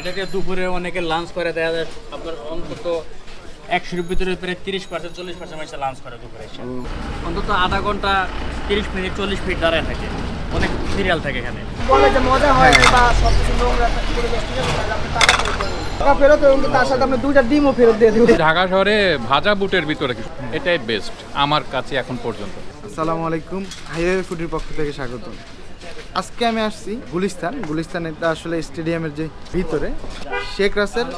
এটাকে দুপুরে অনেকে লাঞ্চ করে দেওয়া যায় আপনার অন্তত একশোর ভিতরে প্রায় তিরিশ পার্সেন্ট চল্লিশ পার্সেন্ট মানুষ লাঞ্চ করে দুপুরে এসে। অন্তত আধা ঘণ্টা তিরিশ মিনিট চল্লিশ মিনিট দাঁড়ায় থাকে। অনেক সিরিয়াল থাকে এখানে। বলে যে মজা হয় বা সব কিছু নোংরা পরিবেশ ঠিক আছে তাহলে আপনি টাকা ফেরত ফেরত এবং তার সাথে আপনি দুইটা ডিমও ফেরত দিয়ে দেবেন। ঢাকা শহরে ভাজা বুটের ভিতরে এটাই বেস্ট আমার কাছে এখন পর্যন্ত। আসসালামু আলাইকুম হাইওয়ে ফুডের পক্ষ থেকে স্বাগত আজকে আমি আসছি গুলিস্তান। গুলিস্তান আসলে স্টেডিয়ামের যে ভিতরে। শেখ রাসেল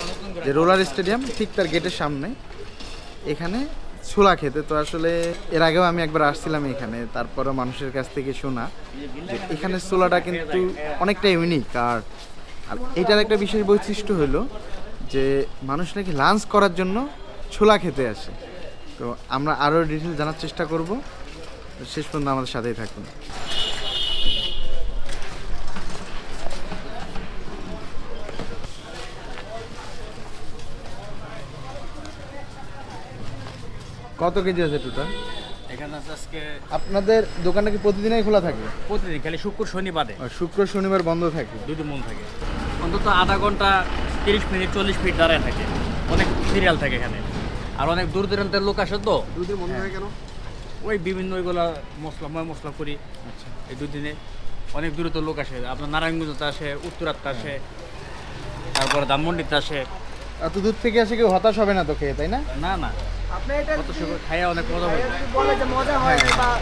যে রোলার স্টেডিয়াম, ঠিক তার গেটের সামনে। এখানে ছোলা খেতে। তো আসলে এর আগেও আমি একবার আসছিলাম এখানে। তারপরে মানুষের কাছ থেকে শোনা যে এখানে ছোলাটা কিন্তু অনেকটা ইউনিক আর আর এটার একটা বিশেষ বৈশিষ্ট্য হলো যে মানুষ নাকি লাঞ্চ করার জন্য ছোলা খেতে আসে। তো আমরা আরও ডিটেল জানার চেষ্টা করব। শেষ পর্যন্ত আমাদের সাথেই থাকুন। কত কেজি আছে টোটাল এখানে আছে আজকে আপনাদের দোকানটা কি প্রতিদিনই খোলা থাকে? প্রতিদিন খালি শুক্র শনিবারে। আর শুক্র শনিবার বন্ধ থাকে? দুই দিন মন থাকে। অন্তত আধা ঘণ্টা তিরিশ মিনিট চল্লিশ মিনিট দাঁড়ায় থাকে। অনেক সিরিয়াল থাকে এখানে। আর অনেক দূর দূরান্তের লোক আসে তো। দুই দিন বন্ধ হয়। কেন? ওই বিভিন্ন ওইগুলা মশলা ময় মশলা করি। আচ্ছা। এই দুই দিনে অনেক দূরে তো লোক আসে। আপনার নারায়ণগঞ্জতে আসে উত্তরাতে আসে তারপরে ধানমন্ডিতে আসে। এত দূর থেকে আসে কেউ হতাশ হবে না তো খেয়ে তাই না? না না। আপনি এটা কত সময় খাইয়া অনেক মজা এটা বলে যে মজা হয় বা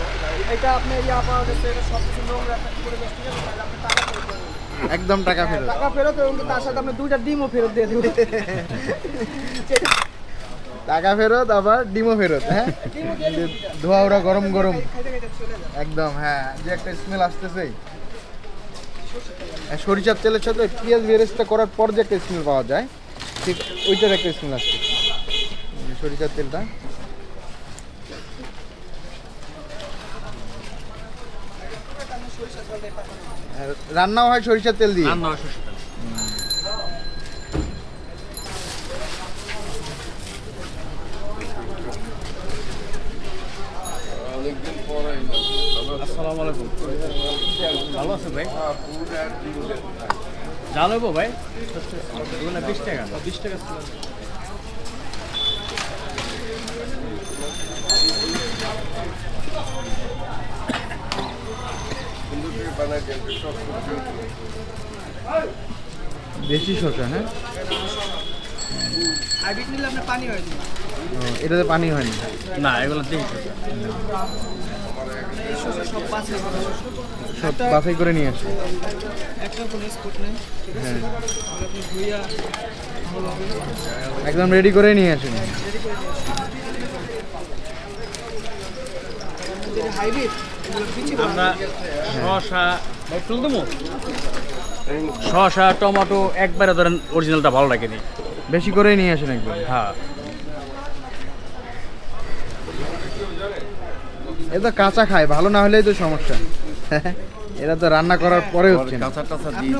এটা আপনি ইয়া পাওয়া গেছে এটা সব কিছু নোংরা থাকে পরিবেশ ঠিক আছে তাহলে আপনি টাকা ফেরত একদম টাকা ফেরত। টাকা ফেরত এবং তার সাথে আপনি দুইটা ডিমও ফেরত দিয়ে দেবেন। টাকা ফেরত আবার ডিমও ফেরত হ্যাঁ? ধোয়া ওরা গরম গরম। একদম হ্যাঁ যে একটা স্মেল আসতেছে। হ্যাঁ, সরিষার তেলের সাথে পেঁয়াজ বেরেস্তা করার পর যে একটা স্মেল পাওয়া যায়। ঠিক ওইটার একটা স্মেল আসছে সরিষার তেলটা। রান্নাও হয় সরিষার তেল দিয়ে। রান্না হয় তেলে। আসসালামু আলাইকুম। ভালো আছে ভাই? জাল হইব ভাই? এগুলো বিশ টাকা। বিশ টাকা দেশি শসা হ্যাঁ এটাতে পানি হয়নি না। এগুলো দেখি সব বাছাই করা নিয়ে আসে। হ্যাঁ। একদম রেডি করে নিয়ে আসেন আমরা শসা টমেটো একবারে ধরেন অরিজিনালটা ভালো লাগে নি বেশি করে নিয়ে আসেন একদম হ্যাঁ। এ তো কাঁচা খায় ভালো না হলেই তো সমস্যা। এরা তো রান্না করার পরে হচ্ছে না। কাঁচা টাচা দিয়ে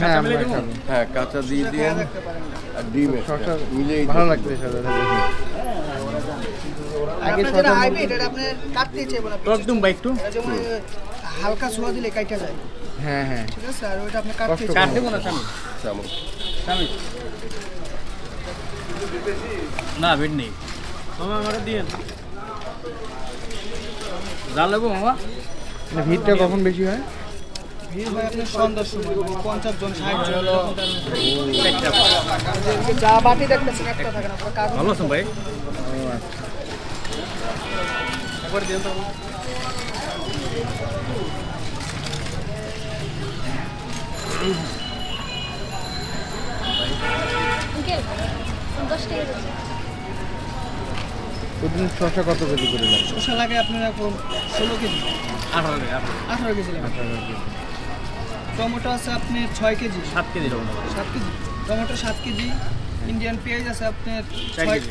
হ্যাঁ আমরা খাব হ্যাঁ কাঁচা দিয়ে দিয়ে খাওয়া দেখতে পারেন। আর ডিম শসা মিলিয়ে ভালো লাগছে সাথে আগে শসা হাইব্রিড এটা আপনি কাটতেই চাইবেন আপনি টক দিম ভাই একটু। হালকা ছোঁয়া দিলে কাইটা যায়। হ্যাঁ হ্যাঁ। ঠিক আছে আর আপনি না না বেড নেই। মামা আমার দিয়ে জাল নেব মামা। মানে ভিড়টা কখন বেশি হয়? ভিড় হয় আপনার সন্ধ্যার সময় মানে পঞ্চাশ জন ষাট জন। এরকম একটা যেদিকে যা বাটি দেখতেছেন একটা থাকে না পুরো কাগজ ভালো আছেন ভাই? ও আচ্ছা একবার দিন তো। দশ টাকা দিচ্ছি। প্রতিদিন শসা কত কেজি করে লাগে? শসা লাগে আপনার এখন ষোলো কেজি। আঠারো টাকা আঠারো। আঠারো কেজি টমেটো আছে আপনার ছয় কেজি। সাত কেজি দেবো সাত কেজি। টমেটো সাত কেজি। ইন্ডিয়ান পেঁয়াজ আছে আপনার চার ছয় কেজি।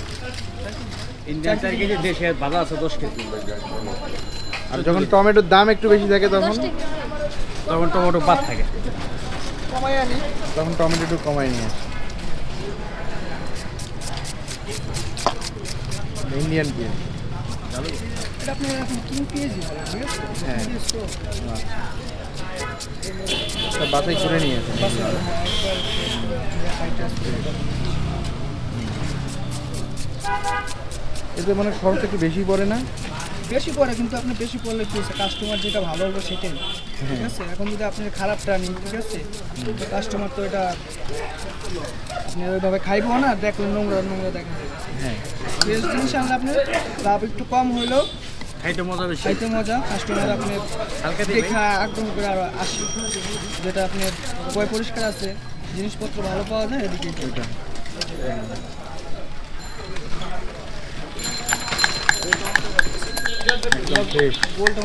ইন্ডিয়ান চার কেজি দেশে বাজার আছে দশ কেজি। আর যখন টমেটোর দাম একটু বেশি থাকে তখন? তখন টমেটো বাদ থাকে। কমাই আনি। তখন টমেটো একটু কমাই নিয়ে আসে। ইন্ডিয়ান পেঁয়াজ এটা আপনি এখন কিং পেঁয়াজই হবে ঠিক আছে? হ্যাঁ। করে নিয়ে এতে মানে খরচ একটু বেশি পড়ে না? বেশি পড়ে কিন্তু আপনি বেশি পড়লে কি হচ্ছে কাস্টমার যেটা ভালো হবে সেটাই। ঠিক আছে? এখন যদি আপনি খারাপটা নিন ঠিক আছে? কাস্টমার তো এটা আপনি ওইভাবে খাইবো না দেখুন নোংরা নোংরা দেখা যাবে। হ্যাঁ। বেশ জিনিস আনলে আপনি লাভ একটু কম হইলেও খাইতে মজা বেশি। খাইতে মজা কাস্টমার আপনি হালকা? দেখা একদম করে আরও আসি। যেটা আপনি বই পরিষ্কার আছে জিনিসপত্র ভালো পাওয়া যায় এদিকে ওইটা। একদম ফ্রেশ মোটা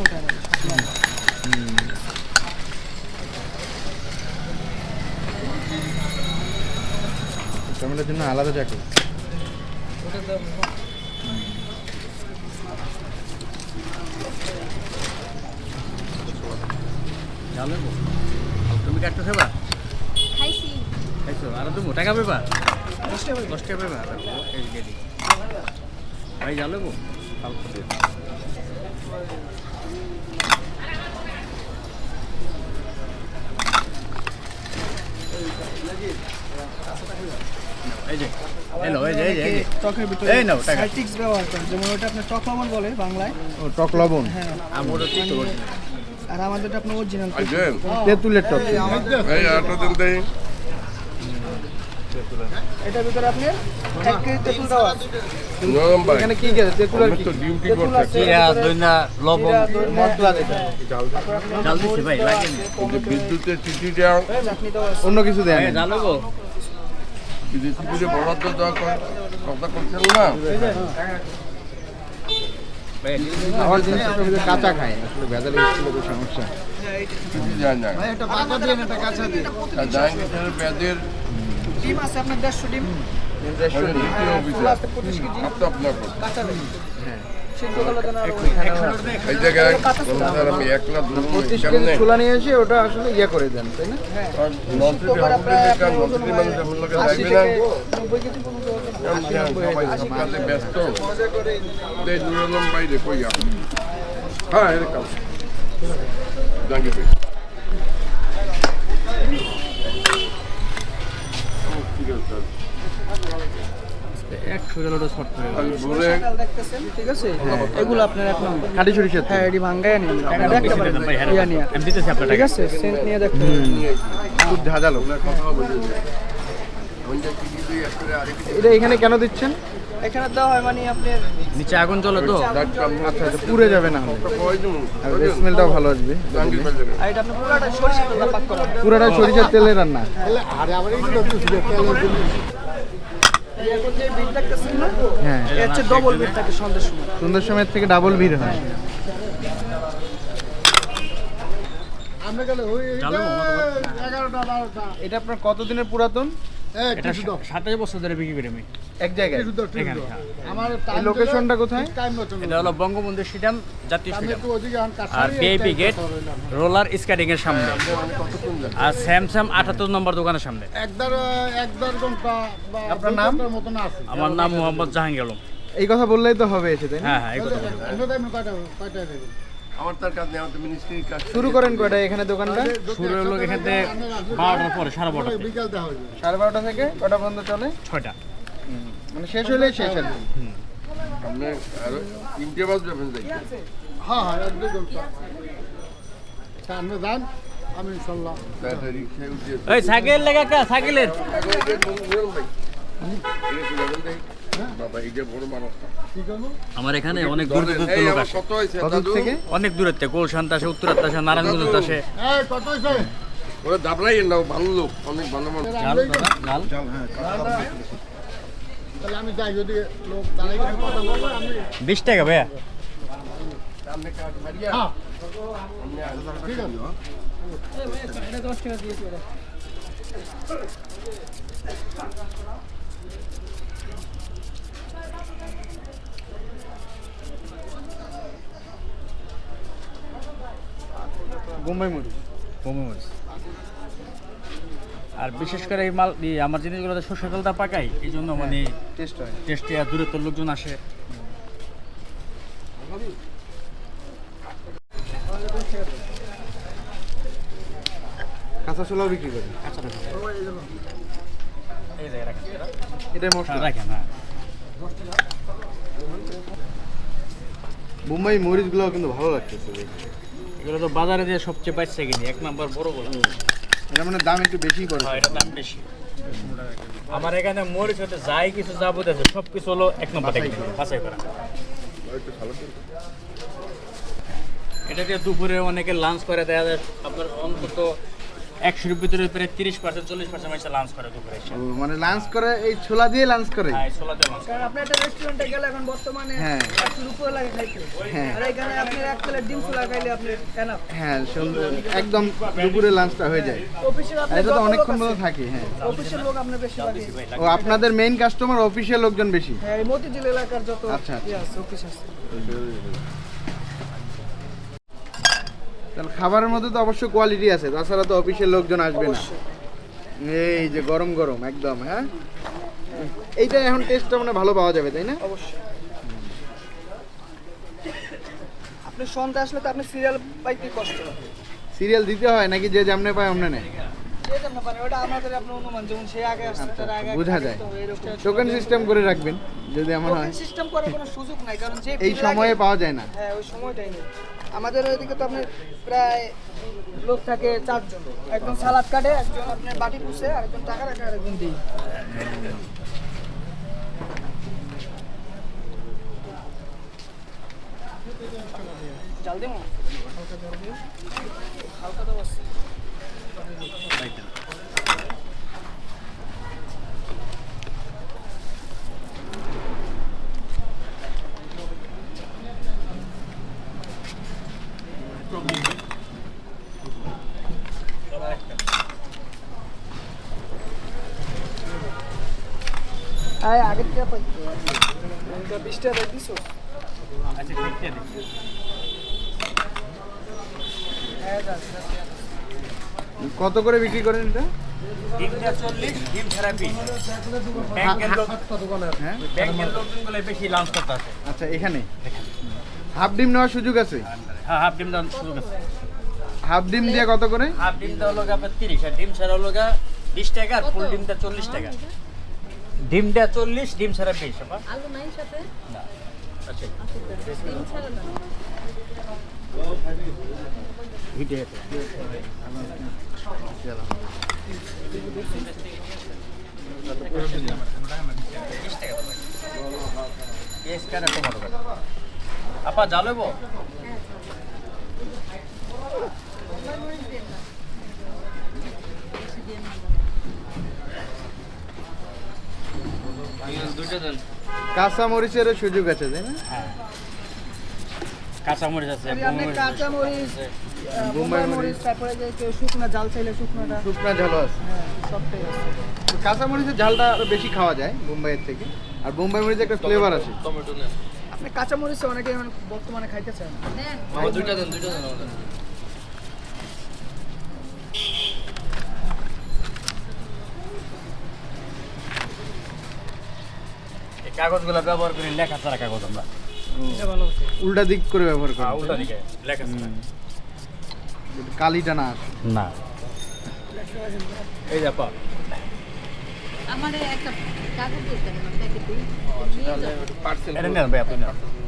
টমেটোর জন্য আলাদা চাকরি ওটা তো তুমি কাটতে খাবা? খাইছি। খাইছো? আর তুমি টাকা পেবা দশটা বাজে। দশ টাকা পেবা এই গেলি ভাই জানো টাকা। লবণ বলে বাংলায় টক লবণ হ্যাঁ আর আমাদেরটা আপনার অরিজিনাল তেঁতুলের টক এই আটটা দিন দেই এটার ভিতরে আপনি এক কেজি তেঁতুল দেওয়া আছে। নরম ভাই এখানে কি গেছে? তেঁতুলের আমি কি? তেঁতুল আছে দইনা লবণ মশলা যেটা জাল দিছি। ভাই লাগে না। বিদ্যুতের চিঠি দেওয়া। চাটনি দেওয়া আছে। অন্য কিছু দেয় এই জানো গো। বিদ্যুৎ চিঠিতে বরাদ্দ দেওয়া কথা করছেন না? আমার জিনিসটা কাঁচা খায়। আসলে ভেজাল সমস্যা। না মানে অফিসার আছে পঁচিশ কেজি। আপনি আপনার দুই পঁচিশ কেজি কেমনে ছোলা নিয়ে এসে ওটা আসলে ইয়ে করে দেন তাই না? ব্যস্ত। বাইরে কই আপনি হ্যাঁ এরকম। একশো গেলে শর্ট করে আমি বলে সকাল দেখতেছেন, ঠিক আছে? এগুলো আপনার এক নম্বর। খাটি সরিষার হ্যাঁ এটি ভাঙ্গায় নিন। হ্যাঁ। নিয়ে আমি দিতেছি আপনার ঠিক আছে সেন্ট নিয়ে খুব ঝাঁঝালো এটা এখানে কেন দিচ্ছেন? এখানে দেওয়া হয় মানে আপনার নিচে আগুন জ্বলে তো। আচ্ছা আচ্ছা পুড়ে যাবে না। আর স্মেলটাও ভালো আসবে। জাহাঙ্গীর আর এটা পুরোটা সরিষা তেল পাক করা পুরোটা সরিষার তেলে রান্না। হ্যাঁ। এর ডবল বিল থাকে সন্ধ্যের সময়। সন্ধ্যার সময় থেকে ডাবল ভিড় হয়। এটা আপনার কতদিনের পুরাতন? এটা সাতাশ বছর ধরে বিক্রি করি আমি। এক জায়গায়। এখানে হ্যাঁ। লোকেশনটা কোথায়? এটা হলো বঙ্গবন্ধু স্টেডিয়াম জাতীয় স্টেডিয়াম আর ভিআইপি গেট রোলার স্কেটিং এর সামনে আর স্যামসাং আটাত্তর নম্বর দোকানের সামনে। আপনার নাম? আমার নাম মোহাম্মদ জাহাঙ্গীর আলম। এই কথা বললেই তো হবে এসে তাই না? হ্যাঁ হ্যাঁ এই কথা বলব। আমার তার কাজ নেই আমার তো মিনিস্ট্রির কাজ শুরু করেন কয়টা এখানে দোকানটা? শুরু হলো এখান থেকে বারোটার পরে সাড়ে বারোটা সাড়ে বারোটা থেকে? কটা বন্ধ চলে? ছয়টা। মানে শেষ হলেই শেষ আর কি। আপনি আরও তিনটে বাজ যাবেন যাই তাড়াতাড়ি রিক্সায় উঠে এই সাইকেল লেগে কা সাইকেলের। বাবা এই যে বড় মানুষ আমার এখানে অনেক দূর দূর থেকে লোক আসে। অনেক দূরের থেকে গোলশান্ত আসে উত্তরাত আসে নারায়ণগঞ্জ আসে। ওরা দাবড়াই না ভালো লোক অনেক ভালো মানুষ। বিশ টাকা ভাইয়া। দশ টাকা দিয়েছি ওরা বোম্বাই মরিচ। আর বিশেষ করে এই মাল এই আমার জিনিসগুলোতে সর্ষে তেলটা পাকাই এই জন্য মানে টেস্ট হয়। টেস্টে আর দূরের তোর লোকজন আসে। কাঁচা ছোলাও বিক্রি করেন এই যে রাখেন এটাই মশলা। হ্যাঁ, রাখেন হ্যাঁ। মুম্বাই মরিচগুলো কিন্তু ভালো লাগতেছে এগুলো তো বাজারে দিয়ে সবচেয়ে বাচ্চা কিনি এক নাম্বার বড় বড়। এটা মানে দাম একটু বেশি পড়ে হ্যাঁ এটা দাম বেশি। আমার এখানে মরিচ হতে যাই কিছু যাবত আছে সব কিছু হলো এক নম্বর বাছাই করা। এটা দিয়ে দুপুরে অনেকে লাঞ্চ করে দেওয়া যায় আপনার অন্তত একশোর ভিতরে প্রায় তিরিশ পার্সেন্ট চল্লিশ পার্সেন্ট মানুষ লাঞ্চ করে দুপুরে মানে লাঞ্চ করে এই ছোলা দিয়ে লাঞ্চ করে? হ্যাঁ ছোলা দিয়ে লাঞ্চ কারণ আপনি একটা রেস্টুরেন্টে গেলে এখন বর্তমানে হ্যাঁ। একশো রুপিও লাগে খাইতে। হ্যাঁ। আর এখানে আপনি এক প্লেট ডিম ছোলা খাইলে আপনি এনাফ হ্যাঁ সুন্দর একদম দুপুরে লাঞ্চটা হয়ে যায়। অফিসের এটা তো অনেকক্ষণ মতো থাকে হ্যাঁ। অফিসের লোক আপনার বেশি লাগে। ও আপনাদের মেইন কাস্টমার অফিসিয়াল লোকজন বেশি? হ্যাঁ মতিঝিল এলাকার যত আচ্ছা, আচ্ছা। ইয়ে অফিস আছে। তাহলে খাবারের মধ্যে তো অবশ্য কোয়ালিটি আছে তাছাড়া তো অফিসের লোকজন আসবে না। এই যে গরম গরম একদম হ্যাঁ? এইটা এখন টেস্টটা মানে ভালো পাওয়া যাবে তাই না? অবশ্যই। আপনি সন্ধ্যা আসলে তো আপনি সিরিয়াল পাইতে কষ্ট হবে সিরিয়াল দিতে হয় নাকি যে যেমনে পায় অমনে নেয়? তার আগে বোঝা যায়। টোকেন সিস্টেম করে রাখবেন যদি এমন হয়। সিস্টেম করার কোনো সুযোগ নাই কারণ যে এই সময়ে পাওয়া যায় না। হ্যাঁ ওই সময়টাই নেই। আমাদের ওইদিকে তো আপনার প্রায় লোক থাকে চারজন। একজন সালাদ কাটে, একজন আপনার বাটি পুষে, আরেকজন টাকা রাখে, আরেকজন দিই চাল দেবো হালকা তো বসছে। আয় টাকা দিছো আচ্ছা হ্যাঁ। কত করে বিক্রি করেন এটা? ডিমটা ডিম ব্যাংকের লোক হ্যাঁ? ব্যাংকের লোকজনগুলো বেশি লাঞ্চ করতে আছে আচ্ছা এখানে? হাফ ডিম নেওয়ার সুযোগ আছে? হ্যাঁ হাফ ডিম শুরু করছে হাফ ডিম দিয়ে কত করে? হাফ আপনার আর ডিম ছাড়া হলো গিয়ে বিশ টাকা আর ফুল ডিমটা চল্লিশ টাকা। ডিমটা চল্লিশ ডিম ছাড়া বিশ আপা আলু নাই সাথে? না। আচ্ছা। ডিম ছাড়া না। আপা জালব মরিচ দেন না বেশি দিয়ে না দুটো দেন কাঁচা মরিচেরও সুযোগ আছে তাই না? হ্যাঁ। আছে কাঁচা মরিচ বোম্বাই মরিচ। তারপরে যে কেউ শুকনা জাল চাইলে শুকনোটা। শুকনা ঝালও আছে। হ্যাঁ সবটাই আছে। কাঁচা মরিচের ঝালটা আরও বেশি খাওয়া যায় বোম্বাইয়ের থেকে। আর বোম্বাই মরিচে একটা ফ্লেভার আছে। আপনি কাঁচা মরিচ অনেকে এখন বর্তমানে খাইতে চান। না। দেন এই কাগজগুলো ব্যবহার করি লেখা ছাড়া কাগজ আমরা। এটা ভালো হচ্ছে উল্টা দিক করে ব্যবহার হ্যাঁ, করি উল্টা দিকে লেখা ছাড়া। কালিটা না না। এই যা পা আমার একটা কাগজ দিতে না প্যাকেট দিই। এটা নেন ভাই আপনি নেন। দিয়ে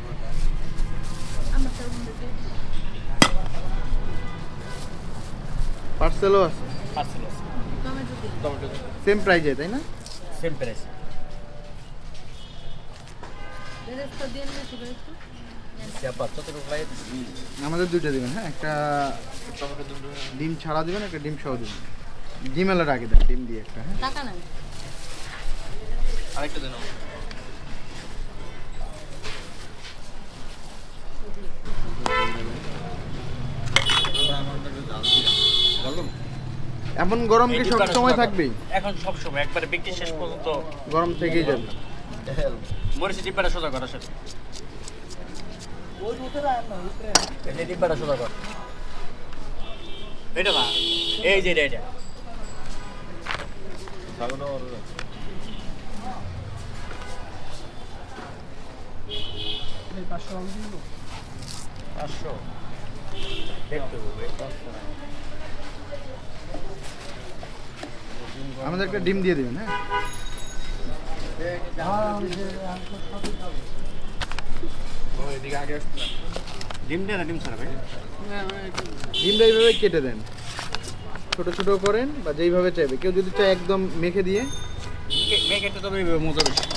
পার্সেলও আছে। পার্সেল আছে। সেম প্রাইজে তাই না? সেম প্রাইস আমাদের দুইটা দিবেন হ্যাঁ? একটা ডিম ছাড়া দিবেন একটা ডিম সহ দিবেন। ডিম এলার আগে দেন ডিম দিয়ে একটা হ্যাঁ? আরেকটা দেন এমন গরম কি সব সময় থাকো। থাকবেই? এখন সব সময় একবারে বিক্রি শেষ পর্যন্ত গরম থেকেই যাবে। মরিচি ডিব্বাটা সোজা করা সেটা ওই ভিতরে আর না ভিতরে এই ডিব্বাটা সোজা কর। এটা না এই যে এটা পাঁচশো পাঁচশো। দেখতে হবে আমাদের একটা ডিম দিয়ে দিবেন হ্যাঁ ডিম দেয় না ডিম ছাড়া ভাই ডিমটা এইভাবে কেটে দেন। ছোট ছোট করেন বা যেইভাবে চাইবে। কেউ যদি চায় একদম মেখে দিয়ে। মেখে তো তবে মজা বেশি।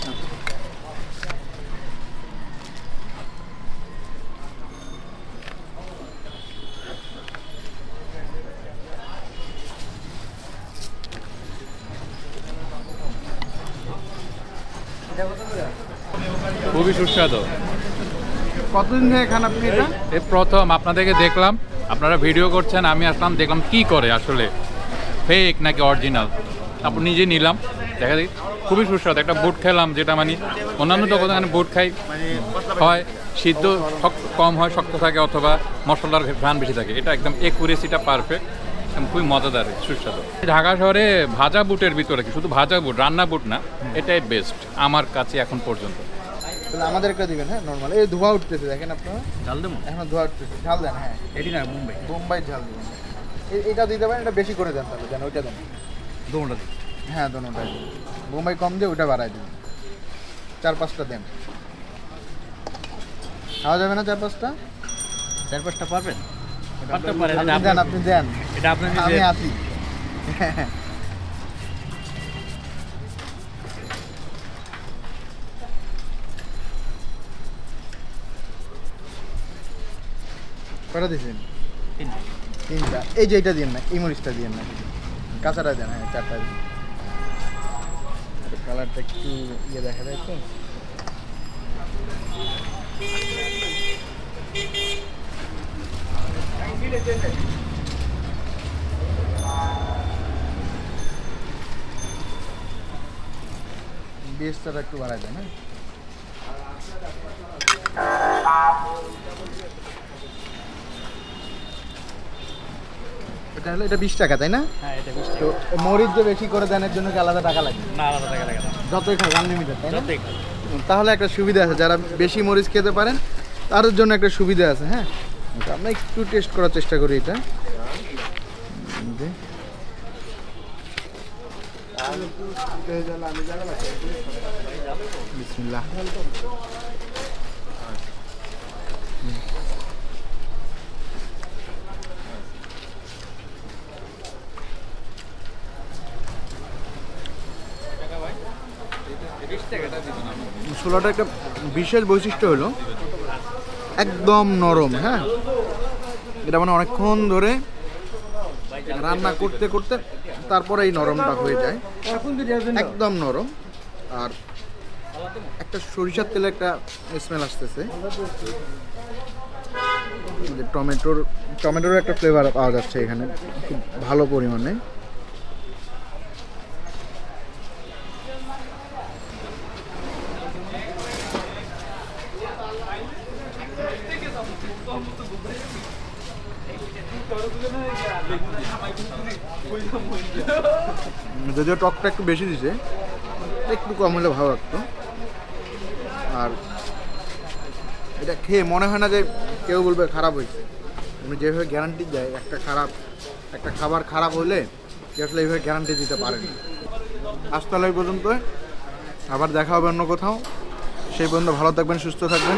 খুবই সুস্বাদু। কতদিন ধরে খান আপনি এটা? এই প্রথম আপনাদেরকে দেখলাম আপনারা ভিডিও করছেন আমি আসলাম দেখলাম কি করে আসলে। ফেক নাকি অরিজিনাল তারপর নিজে নিলাম দেখা দেখি খুবই সুস্বাদু একটা বুট খেলাম যেটা মানে অন্যান্য দোকানে বুট খাই হয় সিদ্ধ শক্ত কম হয় শক্ত থাকে অথবা মশলার ঘ্রাণ বেশি থাকে। এটা একদম একুরেসিটা পারফেক্ট খুবই মজাদার সুস্বাদু। ঢাকা শহরে ভাজা বুটের ভিতরে কি শুধু ভাজা বুট রান্না বুট না এটাই বেস্ট আমার কাছে এখন পর্যন্ত। তাহলে আমাদের একটা দিবেন হ্যাঁ নর্মাল এই ধোয়া উঠতেছে দেখেন আপনারা। জাল দেবো? এখন ধোয়া উঠতেছে। ঝাল দেন হ্যাঁ। এটি না মুম্বাই। বোম্বাই ঝাল দিবেন এটা দিতে পারেন এটা বেশি করে দেন তাহলে দেন ওইটা দেন। দোনটা দিই হ্যাঁ দোনোটাই বোম্বাই কম দিয়ে ওটা বাড়াই দিবেন চার পাঁচটা দেন। খাওয়া যাবে না চার পাঁচটা? চার পাঁচটা পারবেন? আপনি দেন আপনি দেন। এটা আপনার আমি নিজের কটা দিয়েছেন? তিনটা। এই যে এটা দিন না এই মরিচটা দিন না। কাঁচাটা দেন হ্যাঁ চারটা দিন। কালারটা একটু ইয়ে দেখা যায় তো। বেসটা একটু বাড়ায় দেন হ্যাঁ। এটা হলো এটা বিশ টাকা তাই না? হ্যাঁ এটা বিশ তো মরিচ যে বেশি করে দেন এর জন্য কি আলাদা টাকা লাগে? না আলাদা টাকা লাগে না। যতই খান আনলিমিটেড তাই না? যতই। তাহলে একটা সুবিধা আছে যারা বেশি মরিচ খেতে পারেন তাদের জন্য একটা সুবিধা আছে হ্যাঁ? আমরা একটু টেস্ট করার চেষ্টা করি এটা। বিসমিল্লাহ। ছোলাটা একটা বিশেষ বৈশিষ্ট্য হলো একদম নরম হ্যাঁ? এটা মানে অনেকক্ষণ ধরে রান্না করতে করতে তারপরে এই নরমটা হয়ে যায়। একদম নরম। আর একটা সরিষার তেলে একটা স্মেল আসতেছে। টমেটোর টমেটোর একটা ফ্লেভার পাওয়া যাচ্ছে এখানে, খুব ভালো পরিমাণে। যদিও টকটা একটু বেশি দিছে, একটু কম হলে ভালো লাগতো। আর এটা খেয়ে মনে হয় না যে কেউ বলবে খারাপ হয়েছে। উনি যেভাবে গ্যারান্টি দেয়, একটা খারাপ, একটা খাবার খারাপ হলে কেউ আসলে এইভাবে গ্যারান্টি দিতে পারেন আজ তাহলে এই পর্যন্ত আবার দেখা হবে অন্য কোথাও। সেই পর্যন্ত ভালো থাকবেন, সুস্থ থাকবেন।